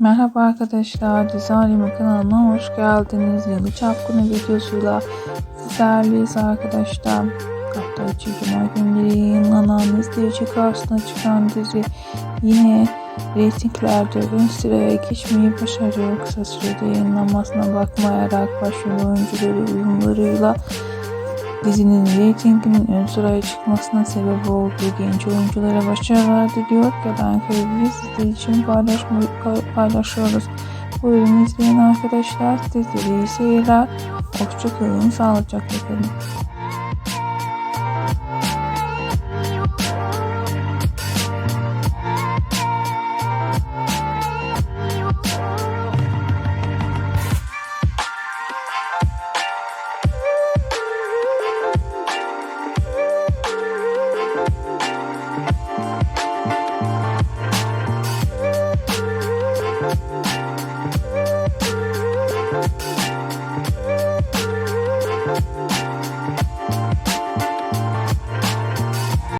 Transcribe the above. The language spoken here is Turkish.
Merhaba arkadaşlar, Alemi kanalına hoş geldiniz. Yalı Çapkını videosuyla sizlerleyiz arkadaşlar. Hafta içi Cuma günleri yayınlanan izleyici karşısına çıkan dizi yine reytinglerde ön sıraya geçmeyi başarıyor. Kısa sürede yayınlanmasına bakmayarak başrol oyuncuları uyumlarıyla dizinin reytinginin ön sıraya çıkmasına sebep olduğu genç oyunculara başarılar diliyor. Gelen kayıtları sizler için paylaşıyoruz. Buyurun izleyin arkadaşlar. Sizlere iyi seyirler. Hoşçakalın. Sağlıcakla kalın.